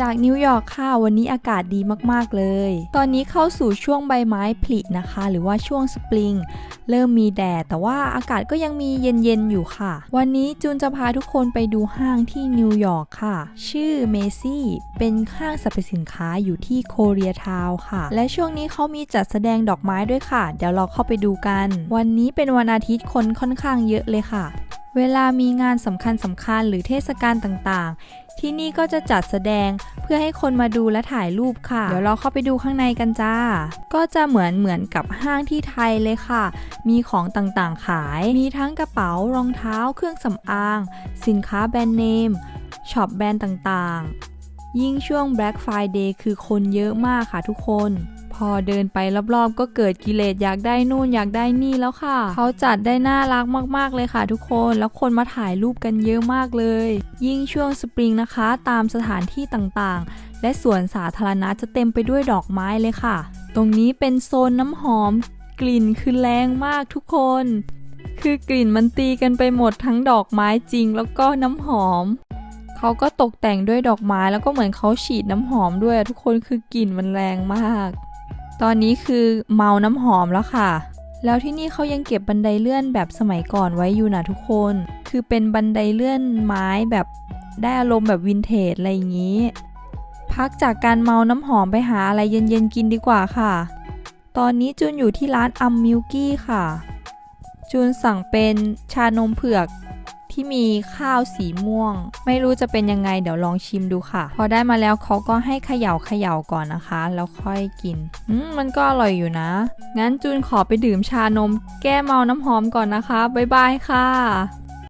จากนิวยอร์กค่ะ วันนี้อากาศดีมากๆเลย ตอนนี้เข้าสู่ช่วงใบไม้ผลินะคะ หรือว่าช่วงสปริง เริ่มมีแดด แต่ว่าอากาศก็ยังมีเย็นๆอยู่ค่ะ วันนี้จูนจะพาทุกคนไปดูห้างที่นิวยอร์กค่ะ ชื่อเมซี่เป็นห้างสรรพสินค้าอยู่ที่โคเรียทาวค่ะ และช่วงนี้เขามีจัดแสดงดอกไม้ด้วยค่ะ เดี๋ยวเราเข้าไปดูกัน วันนี้เป็นวันอาทิตย์คนค่อนข้างเยอะเลยค่ะ เวลามีงานสำคัญสำคัญหรือเทศกาลต่างๆ ที่นี่ก็จะจัดแสดงเพื่อให้คนมาดูและถ่ายรูปค่ะ เดี๋ยวเราเข้าไปดูข้างในกันจ้า ก็จะเหมือนเหมือนกับห้างที่ไทยเลยค่ะ มีของต่างๆขาย มีทั้งกระเป๋ารองเท้า เครื่องสำอาง สินค้าแบรนด์เนมช็อปแบรนด์ต่างๆ ยิ่งช่วง Black Friday คือคนเยอะมากค่ะทุกคน อเดินไปรอบๆ ก็เกิดกิเลสอยากได้นู่นอยากได้นี่แล้วค่ะ เขาจัดได้น่ารักมากๆเลยค่ะทุกคน แล้วคนมาถ่ายรูปกันเยอะมากเลย ยิ่งช่วงสปริงนะคะ ตามสถานที่ต่างๆ และสวนสาธารณะจะเต็มไปด้วยดอกไม้เลยค่ะ ตรงนี้เป็นโซนน้ำหอม กลิ่นคือแรงมากทุกคน คือกลิ่นมันตีกันไปหมดทั้งดอกไม้จริง แล้วก็น้ำหอมเขาก็ตกแต่งด้วยดอกไม้แล้วก็เหมือนเขาฉีดน้ำหอมด้วยทุกคนคือกลิ่นมันแรงมาก ตอนนี้คือเมาน้ำหอมแล้วค่ะ แล้วที่นี่เขายังเก็บบันไดเลื่อนแบบสมัยก่อนไว้อยู่นะทุกคน คือเป็นบันไดเลื่อนไม้แบบได้อารมณ์แบบวินเทจอะไรอย่างนี้ พักจากการเมาน้ำหอมไปหาอะไรเย็นๆกินดีกว่าค่ะ ตอนนี้จูนอยู่ที่ร้านอัมมิลกี้ค่ะ จูนสั่งเป็นชานมเผือก ที่มีข้าวสีม่วง ไม่รู้จะเป็นยังไงเดี๋ยวลองชิมดูค่ะ พอได้มาแล้วเขาก็ให้เขย่าเขย่าก่อนนะคะ แล้วค่อยกินอืมมันก็อร่อยอยู่นะ งั้นจูนขอไปดื่มชานม แก้เมาน้ำหอมก่อนนะคะบ๊ายบายค่ะ